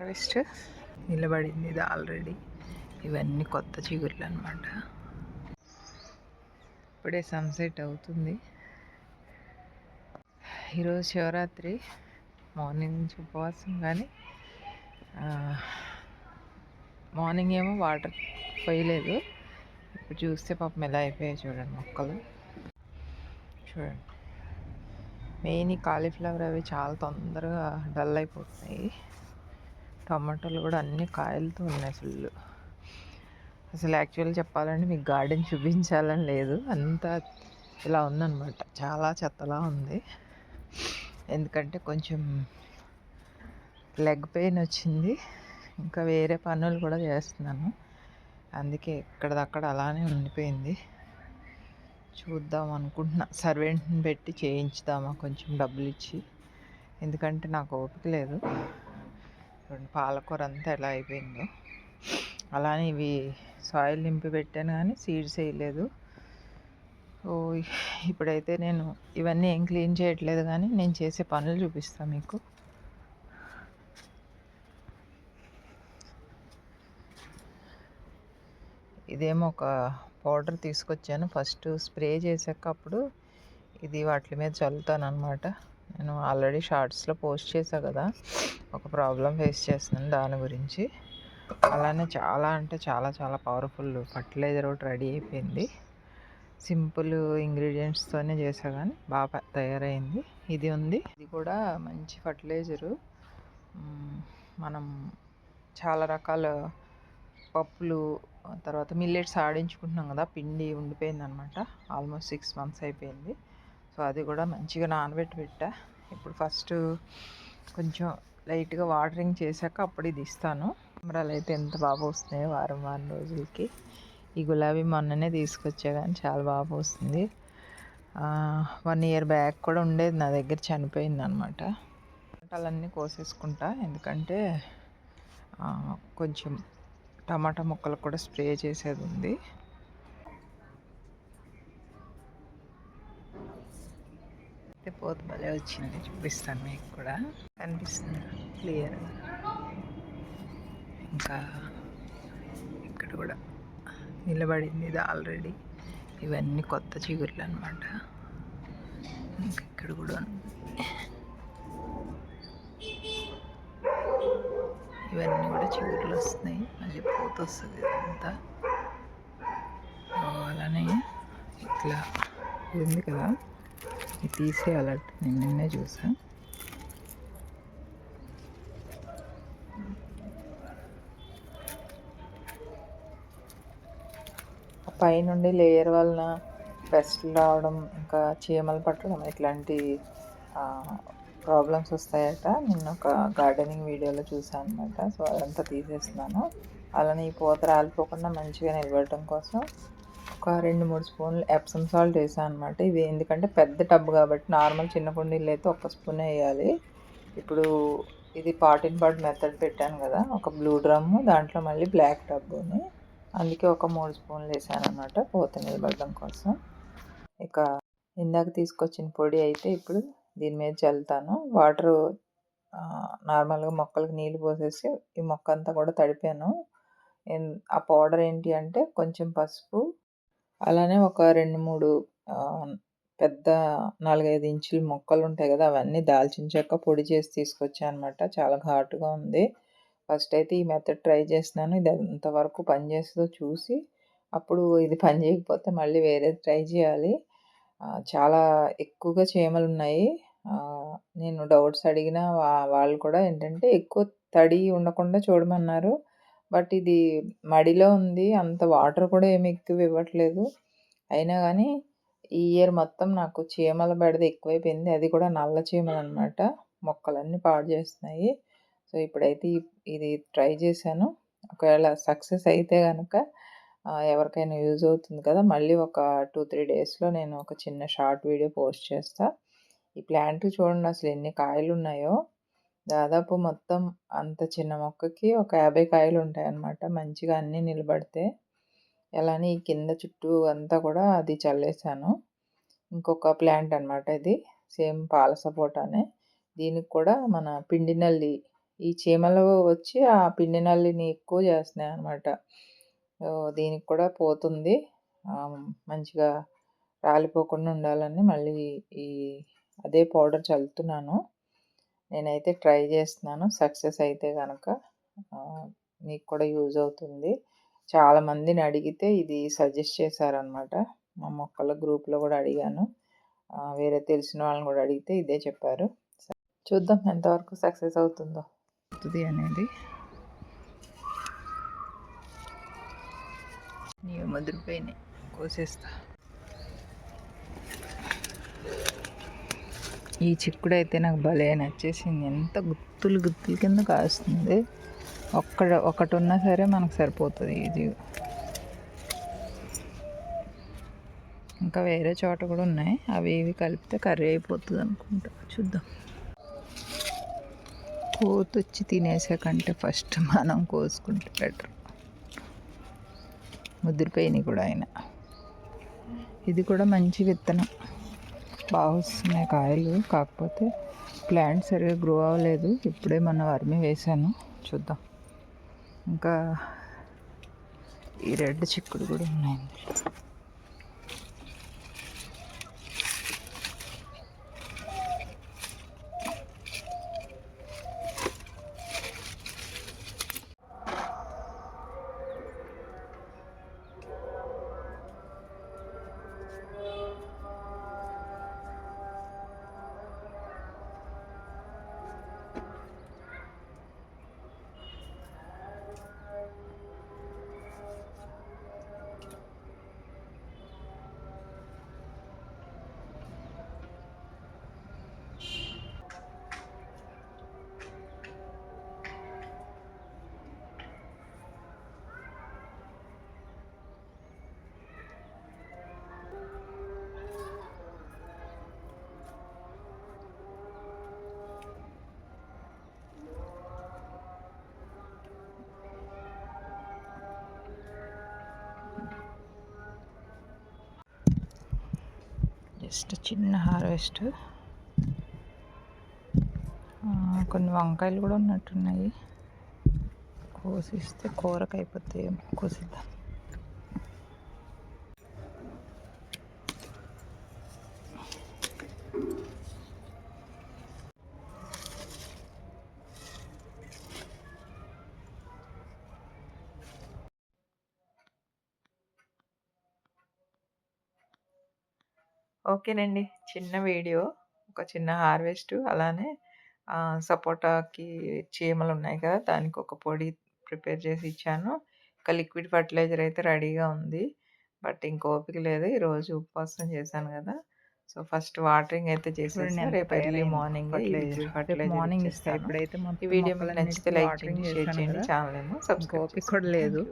Harvest? నిలబడింది ఇది already. ఇవన్నీ కొత్త చిగుర్లు అనమాట ఇప్పుడే సన్సెట్ అవుతుంది. ఈరోజు శివరాత్రి. మార్నింగ్ నుంచి ఉపవాసం కానీ మార్నింగ్ ఏమో వాటర్ పోయలేదు. ఇప్పుడు చూస్తే పాపం ఎలా అయిపోయాయి చూడండి మొక్కలు. చూడండి. మెయిన్ ఈ కాలీఫ్లవర్ అవి చాలా తొందరగా డల్ అయిపోతున్నాయి టమాటాలు కూడా అన్ని కాయలతో ఉన్నాయి ఫుల్. అసలు యాక్చువల్ చెప్పాలంటే మీకు గార్డెన్ చూపించాలని లేదు. అంతా ఇలా ఉందన్నమాట. చాలా చెత్తలా ఉంది. ఎందుకంటే కొంచెం లెగ్ పెయిన్ వచ్చింది. ఇంకా వేరే పనులు కూడా చేస్తున్నాను. అందుకే ఎక్కడదక్కడ అలానే ఉండిపోయింది. చూద్దాం అనుకుంటున్నా. సర్వెంట్ని పెట్టి చేయించుదామా కొంచెం డబ్బులు ఇచ్చి. ఎందుకంటే నాకు ఓపిక లేదు. పాలకూర అంతా ఎలా అయిపోయిందో. అలానే ఇవి సాయిల్ నింపి పెట్టాను కానీ సీడ్స్ వేయలేదు. ఓ ఇప్పుడైతే నేను ఇవన్నీ ఏం క్లీన్ చేయట్లేదు కానీ నేను చేసే పనులు చూపిస్తాను మీకు. ఇదేమో ఒక పౌడర్ తీసుకొచ్చాను. ఫస్ట్ స్ప్రే చేసాక అప్పుడు ఇది వాటి మీద చల్లుతాను అనమాట నేను ఆల్రెడీ షార్ట్స్లో పోస్ట్ చేశాను కదా ఒక ప్రాబ్లం ఫేస్ చేస్తున్నాను దాని గురించి. అలానే చాలా అంటే చాలా చాలా పవర్ఫుల్ ఫర్టిలైజర్ ఒకటి రెడీ అయిపోయింది. సింపుల్ ఇంగ్రీడియంట్స్తోనే చేసా కానీ బాగా తయారైంది. ఇది ఉంది. ఇది కూడా మంచి ఫర్టిలైజరు మనం చాలా రకాల పప్పులు తర్వాత మిల్లెట్స్ ఆడించుకుంటున్నాం కదా పిండి ఉండిపోయింది అనమాట ఆల్మోస్ట్ సిక్స్ మంత్స్ అయిపోయింది. సో అది కూడా మంచిగా నానబెట్టి పెట్టా. ఇప్పుడు ఫస్ట్ కొంచెం లైట్గా వాటరింగ్ చేశాక అప్పుడు ఇది ఇస్తాను. కెమెరాలు అయితే ఎంత బాగా వస్తున్నాయో వారం వారం రోజులకి. ఈ గులాబీ మొన్ననే తీసుకొచ్చా కానీ చాలా బాగా వస్తుంది. వన్ ఇయర్ బ్యాక్ కూడా ఉండేది నా దగ్గర చనిపోయింది అనమాట టమాటాలన్నీ కోసేసుకుంటా ఎందుకంటే కొంచెం టమాటా ముక్కలు కూడా స్ప్రే చేసేది ఉంది. అయితే పోతు భలే వచ్చింది. చూపిస్తాను మీకు కూడా. కనిపిస్తుంది. క్లియర్ ఇంకా ఇక్కడ కూడా నిలబడింది ఇది ఆల్రెడీ ఇవన్నీ కొత్త చిగుర్లు అనమాట ఇంకా ఇక్కడ కూడా ఇవన్నీ కూడా చిగుర్లు వస్తున్నాయి. మళ్ళీ పూత వస్తుంది ఇదంతా. అలానే ఇట్లా ఉంది కదా. ఇది తీసేయాలంటే నేను నిన్నే చూసాను పైనుండి లేయర్ వలన పెస్ట్ రావడం ఇంకా చీమలు పట్టడం ఇట్లాంటి ప్రాబ్లమ్స్ వస్తాయట. నిన్న ఒక గార్డెనింగ్ వీడియోలో చూసాను అనమాట సో అదంతా తీసేస్తున్నాను. అలానే ఈ పూత రాలిపోకుండా మంచిగా నిలబడటం కోసం ఒక రెండు మూడు స్పూన్లు ఎప్సమ్ సాల్ట్ వేసాను అనమాట ఇది ఎందుకంటే పెద్ద టబ్ కాబట్టి నార్మల్ చిన్న కుండీలు అయితే ఒక స్పూన్ వేయాలి. ఇప్పుడు ఇది పాటిన్ పాట్ మెథడ్ పెట్టాను కదా ఒక బ్లూ డ్రమ్ దాంట్లో మళ్ళీ బ్లాక్ టబ్బుని అందుకే ఒక మూడు స్పూన్లు వేసాను అనమాట పూత నిలబడడం కోసం. ఇక ఇందాక తీసుకొచ్చిన పొడి అయితే ఇప్పుడు దీని మీద చల్లుతాను. వాటర్ నార్మల్గా మొక్కలకు నీళ్ళు పోసేసి ఈ మొక్క అంతా కూడా తడిపాను. ఆ పౌడర్ ఏంటి అంటే కొంచెం పసుపు అలానే ఒక రెండు మూడు పెద్ద నాలుగైదు ఇంచుల మొక్కలు ఉంటాయి కదా అవన్నీ దాల్చిన చెక్క పొడి చేసి తీసుకొచ్చాను అనమాట చాలా ఘాటుగా ఉంది. ఫస్ట్ అయితే ఈ మెథడ్ ట్రై చేసినాను. ఇది ఎంతవరకు పనిచేస్తుందో చూసి అప్పుడు ఇది పని చేయకపోతే మళ్ళీ వేరేది ట్రై చేయాలి. చాలా ఎక్కువగా చీమలు ఉన్నాయి. నేను డౌట్స్ అడిగిన వాళ్ళు కూడా ఏంటంటే ఎక్కువ తడి ఉండకుండా చూడమన్నారు. బట్ ఇది మడిలో ఉంది అంత వాటర్ కూడా ఏమి ఎక్కువ ఇవ్వట్లేదు. అయినా కానీ ఈ ఇయర్ మొత్తం నాకు చీమల బెడద ఎక్కువైపోయింది. అది కూడా నల్ల చీమలు అనమాట మొక్కలన్నీ పాడు చేస్తున్నాయి. సో ఇప్పుడైతే ఇది ట్రై చేశాను. ఒకవేళ సక్సెస్ అయితే కనుక ఎవరికైనా యూజ్ అవుతుంది కదా మళ్ళీ ఒక టూ త్రీ డేస్లో నేను ఒక చిన్న షార్ట్ వీడియో పోస్ట్ చేస్తాను ఈ ప్లాంట్ చూడండి అసలు ఎన్ని కాయలు ఉన్నాయో దాదాపు మొత్తం అంత చిన్న మొక్కకి ఒక యాభై కాయలు ఉంటాయి అన్నమాట మంచిగా అన్నీ నిలబడితే అలానే ఈ కింద చుట్టూ అంతా కూడా అది చల్లేసాను. ఇంకొక ప్లాంట్ అనమాట ఇది సేమ్ పాల సపోటానే. దీనికి కూడా మన పిండి నల్లి ఈ చీమలు వచ్చి ఆ పిండి నల్లిని ఎక్కువ చేస్తున్నాయి అనమాట దీనికి కూడా పోతుంది. మంచిగా రాలిపోకుండా ఉండాలని మళ్ళీ ఈ అదే పౌడర్ చల్లుతున్నాను. నేనైతే ట్రై చేస్తున్నాను. సక్సెస్ అయితే కనుక మీకు కూడా యూజ్ అవుతుంది. చాలామందిని అడిగితే ఇది సజెస్ట్ చేశారనమాట మా మొక్కల గ్రూప్లో కూడా అడిగాను. వేరే తెలిసిన వాళ్ళని కూడా అడిగితే ఇదే చెప్పారు. చూద్దాం ఎంతవరకు సక్సెస్ అవుతుందో. అవుతుంది అనేది. నీవు ముదిరిపోయినాయి కోసేస్తా. ఈ చిక్కుడు అయితే నాకు భలే నచ్చేసింది. ఎంత గుత్తులు గుత్తుల కింద కాస్తుంది. ఒక్క ఒకటి ఉన్నా సరే మనకు సరిపోతుంది ఇది ఇంకా వేరే చోట కూడా ఉన్నాయి. అవి ఇవి కలిపితే కర్రీ అయిపోతుంది అనుకుంటా. చూద్దాం. కోత వచ్చి తినేసే కంటే ఫస్ట్ మనం కోసుకుంటే బెటర్. ముద్రపోయినాయి కూడా ఆయన ఇది కూడా మంచి విత్తనం. బాగా వస్తున్నాయి కాయలు. కాకపోతే ప్లాంట్ సరిగా గ్రో అవ్వలేదు. ఇప్పుడే మనం వర్మి వేసాను చూద్దాం. ఇంకా ఈ రెడ్ చిక్కుడు కూడా ఉన్నాయండి. జస్ట్ చిన్న హార్వెస్ట్ కొన్ని వంకాయలు కూడా ఉన్నట్టున్నాయి. కోసిస్తే కూరకు అయిపోతాయి కోసిద్దాం? ఓకేనండి. చిన్న వీడియో ఒక చిన్న హార్వెస్ట్ అలానే సపోటాకి చీమలు ఉన్నాయి కదా దానికి ఒక పొడి ప్రిపేర్ చేసి ఇచ్చాను. ఇంకా లిక్విడ్ ఫర్టిలైజర్ అయితే రెడీగా ఉంది. బట్ ఇంక ఓపిక లేదు. ఈరోజు ఉపవాసం చేశాను కదా. సో ఫస్ట్ వాటరింగ్ అయితే చేసేసి రేపు ఎర్లీ మార్నింగ్ మార్నింగ్ ఇస్తాను ఇప్పుడైతే ఈ వీడియో నచ్చితే లైక్ చేయండి షేర్ చేయండి ఛానల్ ఏమో సబ్స్క్రైబ్ కూడా లేదు.